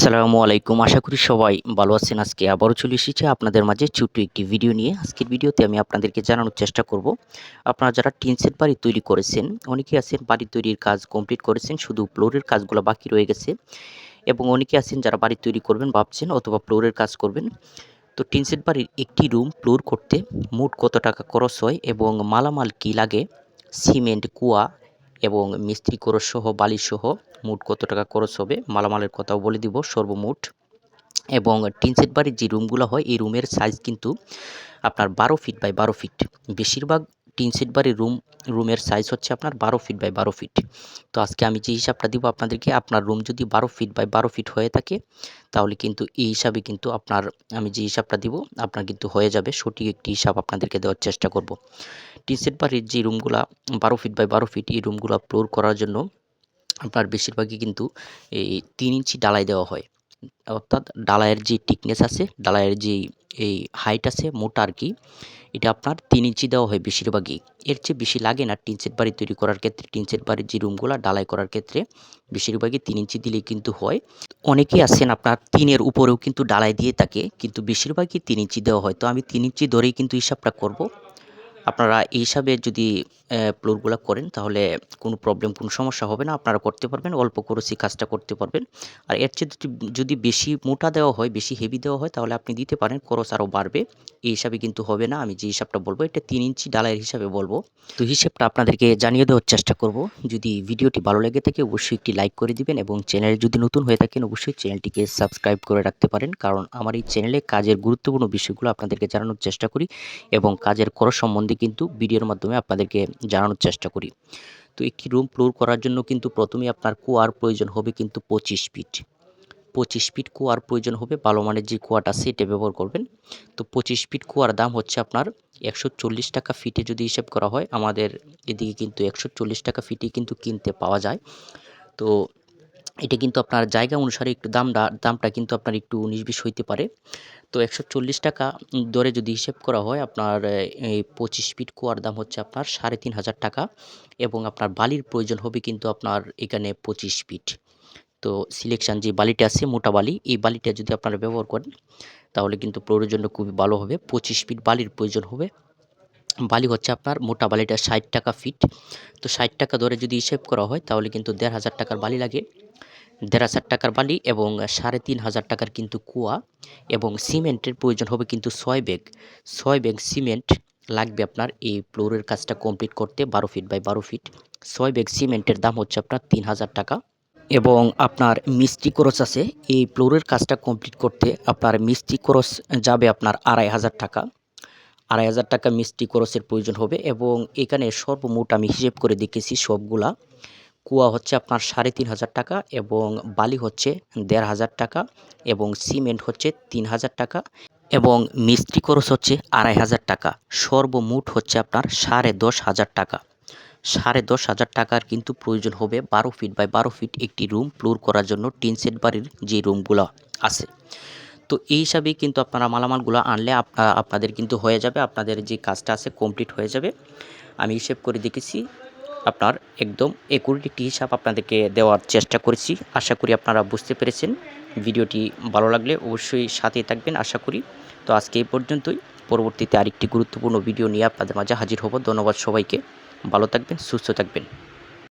আসসালামু আলাইকুম। আশা করি সবাই ভালো আছেন। আজকে আবারও চলে এসেছি আপনাদের মাঝে ছোট্ট একটি ভিডিও নিয়ে। আজকের ভিডিওতে আমি আপনাদেরকে জানানোর চেষ্টা করব। আপনারা যারা টিন সেট বাড়ি তৈরি করেছেন অনেকেই আছেন বাড়ি তৈরির কাজ কমপ্লিট করেছেন, শুধু ফ্লোরের কাজগুলো বাকি রয়ে গেছে এবং অনেকে আছেন যারা বাড়ি তৈরি করবেন ভাবছেন অথবা ফ্লোরের কাজ করবেন। তো টিন সেট বাড়ির একটি রুম ফ্লোর করতে মোট কত টাকা খরচ হয় এবং মালামাল কী লাগে? সিমেন্ট, কুয়া এবং মিস্ত্রি খরচ সহ বালি সহ মোট কত টাকা খরচ হবে? মালামালের কথাও বলে দিব, সর্বমোট। এবং টিন সেট বাড়ির যে রুমগুলো হয়, এই রুমের সাইজ কিন্তু আপনার বারো ফিট বাই বারো ফিট বেশিরভাগ টিন সেট বাড়ির রুম, রুমের সাইজ হচ্ছে আপনার বারো ফিট বাই বারো ফিট তো আজকে আমি যে হিসাবটা দিব আপনাদেরকে, আপনার রুম যদি বারো ফিট বাই বারো ফিট হয়ে থাকে, তাহলে কিন্তু এই হিসাবে কিন্তু আপনার, আমি যে হিসাবটা দিব, আপনার কিন্তু হয়ে যাবে। সঠিক একটি হিসাব আপনাদেরকে দেওয়ার চেষ্টা করব। টিন সেট বাড়ির যে রুমগুলা বারো ফিট বাই বারো ফিট এই রুমগুলো ফ্লোর করার জন্য আপনার বেশিরভাগই কিন্তু এই তিন ইঞ্চি ডালাই দেওয়া হয়। অর্থাৎ ডালাইয়ের যে টিকনেস আছে, ডালাইয়ের যে এই হাইট আছে মোটা আর কি, এটা আপনার তিন ইঞ্চি দেওয়া হয় বেশিরভাগই। এর চেয়ে বেশি লাগে না টিন সেট বাড়ি তৈরি করার ক্ষেত্রে। টিন সেট বাড়ির যে রুমগুলো ডালাই করার ক্ষেত্রে বেশিরভাগই তিন ইঞ্চি দিলেই কিন্তু হয়। অনেকেই আছেন আপনার তিনের উপরেও কিন্তু ডালাই দিয়ে থাকে, কিন্তু বেশিরভাগই তিন ইঞ্চি দেওয়া হয়। তো আমি তিন ইঞ্চি ধরেই কিন্তু হিসাবটা করব। আপনারা এই হিসাবে যদি ফ্লোরগুলো করেন, তাহলে কোনো প্রবলেম কোনো সমস্যা হবে না। আপনারা করতে পারবেন, অল্প খরচে কাজটা করতে পারবেন। আর এর চেয়ে যদি বেশি মোটা দেওয়া হয়, বেশি হেভি দেওয়া হয়, তাহলে আপনি দিতে পারেন, খরচ আরও বাড়বে। এই হিসাবে কিন্তু হবে না। আমি যে হিসাবটা বলব, এটা তিন ইঞ্চি ডালাইয়ের হিসাবে বলব। তো হিসেবটা আপনাদেরকে জানিয়ে দেওয়ার চেষ্টা করব। যদি ভিডিওটি ভালো লেগে থাকে, অবশ্যই একটি লাইক করে দিবেন এবং চ্যানেলে যদি নতুন হয়ে থাকেন, অবশ্যই চ্যানেলটিকে সাবস্ক্রাইব করে রাখতে পারেন। কারণ আমার এই চ্যানেলে কাজের গুরুত্বপূর্ণ বিষয়গুলো আপনাদেরকে জানানোর চেষ্টা করি এবং কাজের খরচ সম্বন্ধে কিন্তু ভিডিওর মাধ্যমে আপনাদেরকে জানানোর চেষ্টা করি। তো একটি রুম ফ্লোর করার জন্য কিন্তু প্রথমেই আপনার কুয়ার প্রয়োজন হবে কিন্তু পঁচিশ ফিট পঁচিশ ফিট কুয়ার প্রয়োজন হবে, ভালো মানের যে কুয়াটা সেটা ব্যবহার করবেন। তো পঁচিশ ফিট কুয়ার দাম হচ্ছে আপনার একশো চল্লিশ টাকা ফিটে যদি হিসেব করা হয়, আমাদের এদিকে কিন্তু একশো চল্লিশ টাকা ফিটে কিন্তু কিনতে পাওয়া যায়। তো এটা কিন্তু আপনার জায়গা অনুসারে একটু দামটা দামটা কিন্তু আপনার একটু বিশ হইতে পারে। তো একশো চল্লিশ টাকা দরে যদি হিসেব করা হয়, আপনার এই পঁচিশ ফিট কুয়ার দাম হচ্ছে আপনার সাড়ে তিন হাজার টাকা এবং আপনার বালির প্রয়োজন হবে কিন্তু আপনার এখানে পঁচিশ ফিট। তো সিলেকশান যে বালিটা আছে, মোটা বালি, এই বালিটা যদি আপনারা ব্যবহার করেন, তাহলে কিন্তু প্রয়োজন খুবই ভালো হবে। পঁচিশ ফিট বালির প্রয়োজন হবে। বালি হচ্ছে আপনার মোটা বালিটা ষাট টাকা ফিট। তো ষাট টাকা দরে যদি হিসেব করা হয়, তাহলে কিন্তু দেড় হাজার টাকার বালি লাগে। দেড় হাজার টাকার বালি এবং সাড়ে তিন হাজার টাকার কিন্তু কুয়া এবং সিমেন্টের প্রয়োজন হবে কিন্তু ছয় ব্যাগ। ছয় ব্যাগ সিমেন্ট লাগবে আপনার এই ফ্লোরের কাজটা কমপ্লিট করতে বারো ফিট বাই বারো ফিট। ছয় ব্যাগ সিমেন্টের দাম হচ্ছে আপনার তিন হাজার টাকা এবং আপনার মিস্ত্রি খরচ আছে। এই ফ্লোরের কাজটা কমপ্লিট করতে আপনার মিস্ত্রি খরচ যাবে আপনার আড়াই হাজার টাকা। আড়াই হাজার টাকা মিস্ত্রি খরচের প্রয়োজন হবে এবং এখানে সর্বমোট আমি হিসেব করে দেখেছি সবগুলা। কুয়া হচ্ছে আপনার সাড়ে তিন হাজার টাকা এবং বালি হচ্ছে দেড় হাজার টাকা এবং সিমেন্ট হচ্ছে তিন হাজার টাকা এবং মিস্ত্রি খরচ হচ্ছে আড়াই হাজার টাকা। সর্বমোট হচ্ছে আপনার সাড়ে দশ হাজার টাকা। সাড়ে দশ হাজার টাকার কিন্তু প্রয়োজন হবে বারো ফিট বাই বারো ফিট একটি রুম ফ্লোর করার জন্য টিন সেট বাড়ির যে রুমগুলো আছে। তো এই হিসাবেই কিন্তু আপনারা মালামালগুলো আনলে আপনাদের কিন্তু হয়ে যাবে, আপনাদের যে কাজটা আছে কমপ্লিট হয়ে যাবে। আমি হিসেব করে দেখেছি আপনার একদম একুরেট একটি হিসাব আপনাদেরকে দেওয়ার চেষ্টা করেছি। আশা করি আপনারা বুঝতে পেরেছেন। ভিডিওটি ভালো লাগলে অবশ্যই সাথে থাকবেন, আশা করি। তো আজকে এই পর্যন্তই। পরবর্তীতে আরেকটি গুরুত্বপূর্ণ ভিডিও নিয়ে আপনাদের মাঝে হাজির হব। ধন্যবাদ সবাইকে। ভালো থাকবেন, সুস্থ থাকবেন।